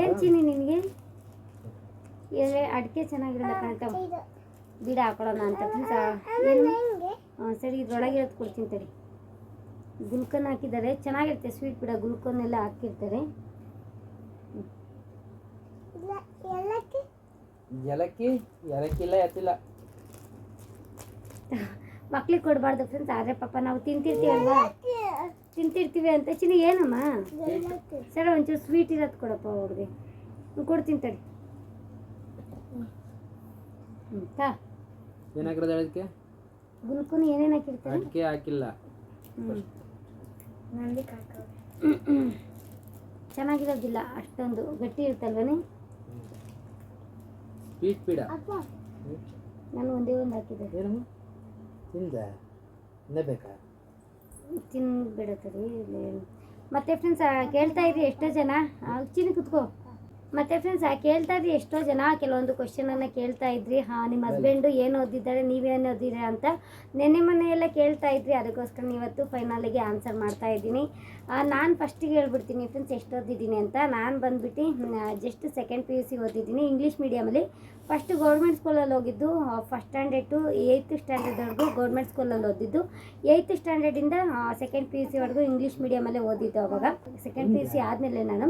ಏನು ಚೀನಿ ನಿನಗೆ? ಅಡಿಕೆ ಚೆನ್ನಾಗಿರಲ್ಲ ಕಾಣ್ತಾವ ಬೀಡ ಹಾಕೊಳ್ಳೋಣ ಅಂತ ಫ್ರೆಂಡ್ಸ್ ಸರಿ ಇದ್ರೊಳಗೆ ಸರಿ ಇದ್ರೊಳಗಿರೋದು ಕೊಡ್ತೀನಿ ತಡಿ. ಗುಲ್ಕನ್ ಹಾಕಿದ್ದಾರೆ. ಚೆನ್ನಾಗಿರುತ್ತೆ ಸ್ವೀಟ್ ಬಿಡ ಗುಲ್ಕನ್ ಎಲ್ಲ ಹಾಕಿರ್ತಾರೆ ಏಲಕ್ಕಿ? ಏಲಕ್ಕಿ ಇಲ್ಲ ಎತ್ತಿಲ್ಲ. ಮಕ್ಳಿಗೆ ಕೊಡಬಾರ್ದು ಫ್ರೆಂಡ್ಸ್ ಆದರೆ ಪಾಪ ನಾವು ತಿಂತಿರ್ತೀವಲ್ವಾ ತಿಂತಿರ್ತೀವಿ ಅಂತ. ಚಿನ್ನ ಏನಮ್ಮ? ಸರ್ ಒಂಚೂರು ಸ್ವೀಟ್ ಇರೋದು ಕೊಡಪ್ಪ ಅವ್ರಿಗೆ. ಕೊಡ್ತೀನಿ ತಡಿ. ಹ್ಞೂ ತಾ ಏನಾಗಿರೋದು ಅದಕ್ಕೆ ಗುಲ್ಕುನು ಏನೇನು ಹಾಕಿರ್ತಾರೆ? ಅದಕ್ಕೆ ಹಾಕಿಲ್ಲ. ಚೆನ್ನಾಗಿರೋದಿಲ್ಲ ಅಷ್ಟೊಂದು. ಗಟ್ಟಿ ಇರುತ್ತಲ್ವೇ ಸ್ವೀಟ್ ಪೀಡ. ನಾನು ಒಂದೇ ಒಂದು ಹಾಕಿದ್ದೆ. ಏನು ತಿಂದ. ತಿನ್ನಬೇಕಾ ತಿನ್ಬಿಡುತ್ತದೆ ಮತ್ತೆ ಫ್ರೆಂಡ್ಸ್ ಕೇಳ್ತಾ ಇದ್ರಿ ಎಷ್ಟೋ ಜನ? ಚಿನ್ನ ಕುತ್ಕೋ. ಮತ್ತೆ ಫ್ರೆಂಡ್ಸ್ ಕೇಳ್ತಾ ಇದ್ರಿ ಎಷ್ಟೋ ಜನ ಕೆಲವೊಂದು ಕ್ವಶನನ್ನು ಕೇಳ್ತಾ ಇದ್ರಿ. ಹಾಂ ನಿಮ್ಮ ಹಸ್ಬೆಂಡು ಏನು ಓದಿದ್ದಾರೆ ನೀವೇನು ಓದಿದ್ದೀರಾ ಅಂತ ನೆನ್ನೆ ಮೊನ್ನೆ ಎಲ್ಲ ಕೇಳ್ತಾ ಇದ್ರಿ. ಅದಕ್ಕೋಸ್ಕರ ಇವತ್ತು ಫೈನಲಿಗೆ ಆನ್ಸರ್ ಮಾಡ್ತಾ ಇದ್ದೀನಿ. ನಾನು ಫಸ್ಟಿಗೆ ಹೇಳ್ಬಿಡ್ತೀನಿ ಫ್ರೆಂಡ್ಸ್ ಎಷ್ಟು ಓದಿದ್ದೀನಿ ಅಂತ. ನಾನು ಬಂದ್ಬಿಟ್ಟು just second P U C ಓದಿದ್ದೀನಿ. ಇಂಗ್ಲೀಷ್ ಮೀಡಿಯಮಲ್ಲಿ ಫಸ್ಟ್ ಗೌರ್ಮೆಂಟ್ ಸ್ಕೂಲಲ್ಲಿ ಹೋಗಿದ್ದು ಫಸ್ಟ್ ಸ್ಟ್ಯಾಂಡರ್ಡ್ ಟು ಏಯ್ತ್ ಸ್ಟ್ಯಾಂಡರ್ಡ್ವರೆಗೂ ಗೌರ್ಮೆಂಟ್ ಸ್ಕೂಲಲ್ಲಿ ಓದಿದ್ದು. ಏಯ್ತ್ ಸ್ಟ್ಯಾಂಡರ್ಡಿಂದ ಸೆಕೆಂಡ್ ಪಿ ಯು ಸಿವರೆಗೂ ಇಂಗ್ಲೀಷ್ ಮೀಡಿಯಮಲ್ಲೇ ಓದಿದ್ದು ಅವಾಗ. ಸೆಕೆಂಡ್ ಪಿ ಯು ಸಿ ಆದಮೇಲೆ ನಾನು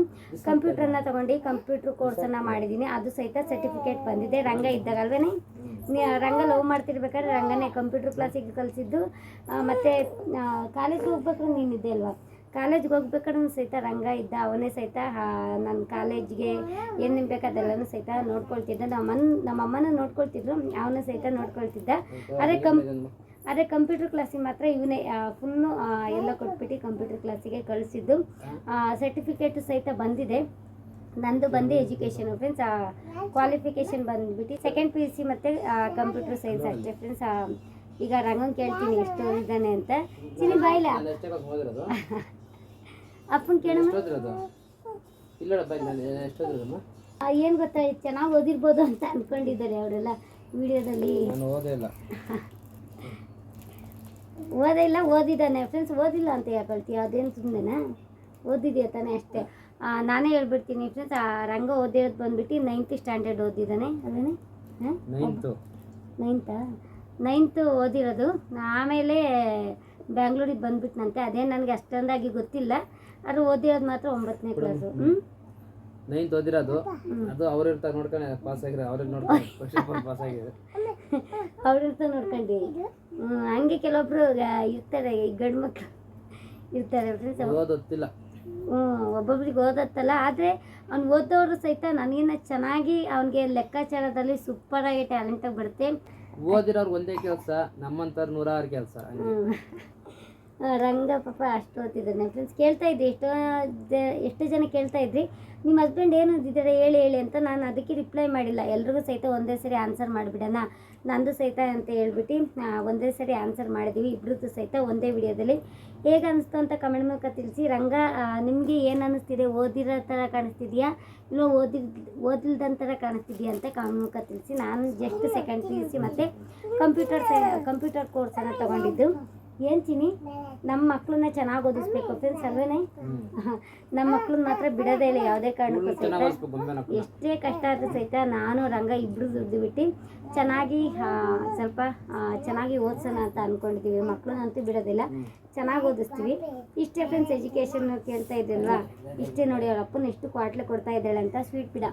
ಕಂಪ್ಯೂಟರ್ನ ತೊಗೊಂಡು ಕಂಪ್ಯೂಟ್ರ್ ಕೋರ್ಸನ್ನು ಮಾಡಿದ್ದೀನಿ ಅದು ಸಹಿತ ಸರ್ಟಿಫಿಕೇಟ್ ಬಂದಿದೆ. ರಂಗ ಇದ್ದಾಗಲ್ವೇನೆ? ನೀ- ರಂಗ ಲವ್ ಮಾಡ್ತಿರ್ಬೇಕಾದ್ರೆ ರಂಗನೇ ಕಂಪ್ಯೂಟರ್ ಕ್ಲಾಸಿಗೆ ಕಲಿಸಿದ್ದು ಮತ್ತು ಕಾಲೇಜ್ಗೆ ಹೋಗ್ಬೇಕಾದ್ರೆ ನೀನಿದ್ದೆ ಅಲ್ವಾ? ಕಾಲೇಜ್ಗೆ ಹೋಗ್ಬೇಕಾದ್ರೂ ಸಹಿತ ರಂಗ ಇದ್ದ ಅವನೇ ಸಹಿತ ನನ್ನ ಕಾಲೇಜ್ಗೆ ಏನೇನು ಬೇಕು ಅದೆಲ್ಲನೂ ಸಹಿತ ನೋಡ್ಕೊಳ್ತಿದ್ದ. ನಮ್ಮ ಅಮ್ಮನ ನಮ್ಮ ಅಮ್ಮನ ನೋಡ್ಕೊಳ್ತಿದ್ರು. ಅವನು ಸಹಿತ ನೋಡ್ಕೊಳ್ತಿದ್ದ. ಅದೇ ಕಂ ಅದೇ ಕಂಪ್ಯೂಟರ್ ಕ್ಲಾಸಿಗೆ ಮಾತ್ರ ಇವನೇ ಫುಲ್ಲು ಎಲ್ಲ ಕೊಟ್ಬಿಟ್ಟು ಕಂಪ್ಯೂಟರ್ ಕ್ಲಾಸಿಗೆ ಕಳಿಸಿದ್ದು. ಸರ್ಟಿಫಿಕೇಟು ಸಹಿತ ಬಂದಿದೆ. ನಂದು ಬಂದು ಎಜುಕೇಷನ್ ಫ್ರೆಂಡ್ಸ್ ಕ್ವಾಲಿಫಿಕೇಷನ್ ಬಂದ್ಬಿಟ್ಟು ಸೆಕೆಂಡ್ ಪಿ ಯು ಸಿ ಮತ್ತು ಕಂಪ್ಯೂಟರ್ ಸೈನ್ಸ್ ಅಷ್ಟೇ ಫ್ರೆಂಡ್ಸ್ ಈಗ ರಂಗನ್ ಕೇಳ್ತೀನಿ ಎಷ್ಟು ಓದಿದ್ದಾನೆ ಅಂತ. ಚಿನ್ನಿ ಬಾಯಿಲ್ಲ ಅಪ್ಪನ ಕೇಳಮ್ಮ ಏನು ಗೊತ್ತಾ ಚೆನ್ನಾಗಿ ಓದಿರ್ಬೋದು ಅಂತ ಅಂದ್ಕೊಂಡಿದ್ದಾರೆ ಅವರೆಲ್ಲ ವಿಡಿಯೋದಲ್ಲಿ. ಓದಿಲ್ಲ ಓದಿದ್ದಾನೆ. ಫ್ರೆಂಡ್ಸ್ ಓದಿಲ್ಲ ಅಂತ ಯಾಕೊಳ್ತೀಯ ಅದೇನು ಸುಮ್ಮನೆ ಓದಿದ್ಯಾ ತಾನೇ ಅಷ್ಟೇ? ನಾನೇ ಹೇಳ್ಬಿಡ್ತೀನಿ ಫ್ರೆಂಡ್ಸ್ ಆ ರಂಗ ಓದಿರೋದು ಬಂದ್ಬಿಟ್ಟು ನೈನ್ತ್ ಸ್ಟ್ಯಾಂಡರ್ಡ್ ಓದಿದ್ದಾನೆ. ಅದೇನೆ? ನೈನ್ತು ನೈನ್ತಾ ಓದಿರೋದು. ಆಮೇಲೆ ಬ್ಯಾಂಗ್ಳೂರಿಗೆ ಬಂದ್ಬಿಟ್ನಂತೆ. ಅದೇ ನನಗೆ ಅಷ್ಟೊಂದಾಗಿ ಗೊತ್ತಿಲ್ಲ. ಅದು ಓದಿರೋದು ಮಾತ್ರ ಒಂಬತ್ತನೇ ಕ್ಲಾಸು ಹ್ಞೂ ನೈನ್ತ್ ಓದಿರೋದು. ಅದು ಅವ್ರ ಇರ್ತಾರೆ ನೋಡ್ಕೊಂಡು ಪಾಸ್ ಆಗಿರೋ ಅವ್ರಿಗೆ ನೋಡ್ಕೊಂಡು ಫಸ್ಟ್ ಪಾಸ್ ಆಗಿದೆ (laughs) ಅವ್ರಿರ್ತ ನೋಡ್ಕೊಂಡು. ಹ್ಞೂ ಹಂಗೆ ಕೆಲವೊಬ್ರು ಇರ್ತಾರೆ ಈ ಗಂಡು ಮಕ್ಕಳು ಇರ್ತಾರೆ. ಫ್ರೆಂಡ್ಸ್ ಓದೊತ್ತಿಲ್ಲ ಹ್ಞೂ ಒಬ್ಬೊಬ್ರಿಗೆ ಓದತ್ತಲ್ಲ ಆದರೆ ಅವ್ನು ಓದೋರು ಸಹಿತ ನನಗಿನ್ನ ಚೆನ್ನಾಗಿ ಅವನಿಗೆ ಲೆಕ್ಕಾಚಾರದಲ್ಲಿ ಸೂಪರಾಗಿ ಟ್ಯಾಲೆಂಟಾಗಿ ಬರುತ್ತೆ ಓದಿರೋರು ಒಂದೇ ಕೆಲಸ ನಮ್ಮಂಥವ್ರು ನೂರಾರು ಕೆಲಸ ರಂಗ ಪಾಪ ಅಷ್ಟು ಓದ್ತಿದ್ದಾನೆ ಫ್ರೆಂಡ್ಸ್ ಕೇಳ್ತಾ ಇದ್ರಿ, ಎಷ್ಟೋ ಎಷ್ಟು ಜನ ಕೇಳ್ತಾ ಇದ್ರಿ. ನಿಮ್ಮ ಹಸ್ಬೆಂಡ್ ಏನು ಓದಿದ್ದಾರೆ ಹೇಳಿ ಹೇಳಿ ಅಂತ ನಾನು ಅದಕ್ಕೆ ರಿಪ್ಲೈ ಮಾಡಿಲ್ಲ. ಎಲ್ರಿಗೂ ಸಹಿತ ಒಂದೇ ಸರಿ ಆನ್ಸರ್ ಮಾಡಿಬಿಡೋಣ. ನಂದು ಸಹಿತ ಅಂತ ಹೇಳ್ಬಿಟ್ಟು ಒಂದೇ ಸರಿ ಆನ್ಸರ್ ಮಾಡಿದ್ದೀವಿ ಇಬ್ರದ್ದು ಸಹಿತ ಒಂದೇ ವಿಡಿಯೋದಲ್ಲಿ. ಹೇಗೆ ಅನಿಸ್ತು ಅಂತ ಕಮೆಂಟ್ ಮೂಲಕ ತಿಳಿಸಿ. ರಂಗ ನಿಮಗೆ ಏನು ಅನ್ನಿಸ್ತಿದೆ ಓದಿರೋ ಥರ ಕಾಣಿಸ್ತಿದೆಯಾ? ಇಲ್ಲ ಓದಿ ಓದಿಲ್ದಂಥರ ಥರ ಕಾಣಿಸ್ತಿದೆಯಾ ಅಂತ ಕಮೆಂಟ್ ಮೂಲಕ ತಿಳಿಸಿ. ನಾನು just second P U C ಮತ್ತು ಕಂಪ್ಯೂಟರ್ ಕಂಪ್ಯೂಟರ್ ಕೋರ್ಸನ್ನು ತೊಗೊಂಡಿದ್ದು. ಏನು ಚಿನಿ ನಮ್ಮ ಮಕ್ಕಳನ್ನ ಚೆನ್ನಾಗಿ ಓದಿಸ್ಬೇಕು ಫ್ರೆಂಡ್ಸ್ ಅಲ್ವೇನೆ? ನಮ್ಮ ಮಕ್ಕಳನ್ನ ಮಾತ್ರ ಬಿಡೋದೇ ಇಲ್ಲ ಯಾವುದೇ ಕಾರಣಕ್ಕೂ ಸಹಿತ. ಎಷ್ಟೇ ಕಷ್ಟ ಆದರೂ ಸಹಿತ ನಾನು ರಂಗ ಇಬ್ಬರು ದುಡ್ದು ಬಿಟ್ಟು ಚೆನ್ನಾಗಿ ಸ್ವಲ್ಪ ಚೆನ್ನಾಗಿ ಓದಿಸೋಣ ಅಂತ ಅಂದ್ಕೊಂಡಿದ್ದೀವಿ ಮಕ್ಕಳನ್ನಂತೂ ಬಿಡೋದಿಲ್ಲ ಚೆನ್ನಾಗಿ ಓದಿಸ್ತೀವಿ. ಇಷ್ಟೇ ಫ್ರೆಂಡ್ಸ್ ಎಜುಕೇಷನ್ ಕೇಳ್ತಾ ಇದ್ರಲ್ವಾ ಇಷ್ಟೇ ನೋಡಿ ಅವ್ರ ಅಪ್ಪನ ಎಷ್ಟು ಕ್ವಾಟ್ಲೆ ಕೊಡ್ತಾ ಇದ್ದಾಳೆ ಅಂತ ಸ್ವೀಟ್ ಬಿಡ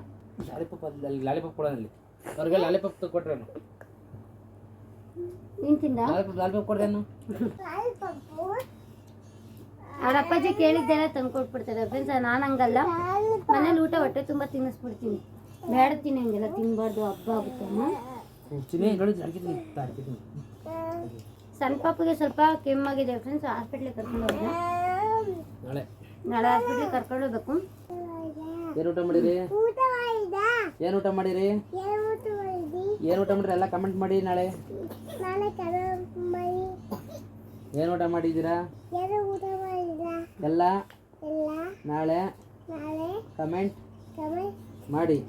ಲಾಲಿಪಾಪ್ ಕೊಡೋದಲ್ಲಿ ಅವ್ರಿಗೆ ಲಾಲಿಪಾಪ್ ಕೊಟ್ರೆ ಲಾಲಿಪಾಪ್ ಕೊಡ್ದೇನು ಅವ್ರ ಅಪ್ಪಾಜಿ ಕೇಳಿದ್ದೆಲ್ಲ ತಂದ್ಕೊಟ್ಬಿಡ್ತಾರೆ ಫ್ರೆಂಡ್ಸ್ ನಾನು ಹಂಗಲ್ಲ. ಮನೇಲಿ ಊಟ ಹೊಟ್ಟೆ ತುಂಬ ತಿನ್ನಿಸ್ಬಿಡ್ತೀನಿ. ಬೇಡ ತಿನ್ನಂಗಿಲ್ಲ ತಿನ್ಬಾರ್ದು ಹಬ್ಬ ಆಗುತ್ತೆ ಸಣ್ಣ ಪಾಪಗೆ ಸ್ವಲ್ಪ ಕೆಮ್ಮಾಗಿದೆ ಫ್ರೆಂಡ್ಸ್ ಹಾಸ್ಪಿಟ್ಲಿಗೆ ಕರ್ಕೊಂಡು ಹೋಗಿ ನಾಳೆ. ನಾಳೆ ಹಾಸ್ಪಿಟ್ಲಿಗೆ ಕರ್ಕೊಂಡು ಹೋಗ್ಬೇಕು. ಏನು ಊಟ ಮಾಡಿರಿ? ಏನು ಊಟ ಮಾಡಿರಿ? ಏನು ಊಟ ಮಾಡಿರಿ? ಎಲ್ಲ ಕಮೆಂಟ್ ಮಾಡಿ ನಾಳೆ. ಏನು ಊಟ ಮಾಡಿದ್ದೀರಾ? ಎಲ್ಲ? ನಾಳೆ? ಕಮೆಂಟ್? ಮಾಡಿ.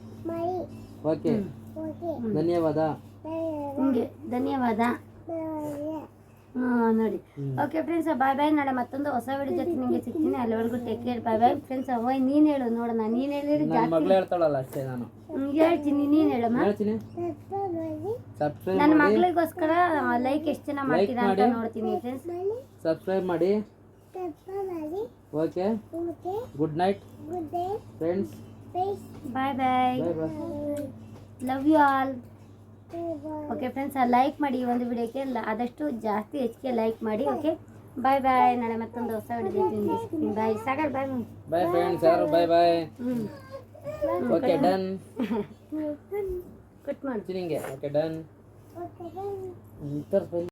ಓಕೆ. ಧನ್ಯವಾದ. ನಿಮಗೆ ಧನ್ಯವಾದ. ಹಾಂ ನೋಡಿ. ಓಕೆ ಫ್ರೆಂಡ್ಸ್ ಬಾಯ್ ಬಾಯ್ ನಾಳೆ ಮತ್ತೊಂದು ಹೊಸ ವಿಡಿಯೋ ಜೊತೆ ನಿಮಗೆ ಸಿಗ್ತೀನಿ. ಅಲ್ಲಿವರೆಗೂ take care bye bye friends ಅವ್ವ ನೀನು ಹೇಳು ನೋಡೋಣ. ನೀನು ಹೇಳಿದ್ರೆ ಹೇಳ್ತಾಳಲ್ಲ ಅಷ್ಟೇ ನಾನು. ಹೇಳ್ತೀನಿ. ನೀನು ಹೇಳಮ್ಮ ನನ್ನ ಮಗಳಿಗೋಸ್ಕರ ಲೈಕ್ ಎಷ್ಟು ಜನ ಮಾಡ್ತೀರಾ ಅಂತ ನೋಡ್ತೀನಿ ಫ್ರೆಂಡ್ಸ್ ಸಬ್ಸ್ಕ್ರೈಬ್ ಮಾಡಿ. Okay good night friends bye bye love you all okay friends like ಮಾಡಿ ಈ ಒಂದು ವಿಡಿಯೋಕ್ಕೆ ಆದಷ್ಟು ಜಾಸ್ತಿ ಹೆಚ್ಚಿಗೆ ಲೈಕ್ ಮಾಡಿ ಓಕೆ ಬಾಯ್ ಬಾಯ್ ನಾಳೆ ಮತ್ತೊಂದು ಹೊಸ video bye Sagar bye bye friends ಯಾರು bye bye okay done cut ಮಾಡಿ ಹಿಂಗೆ. Okay done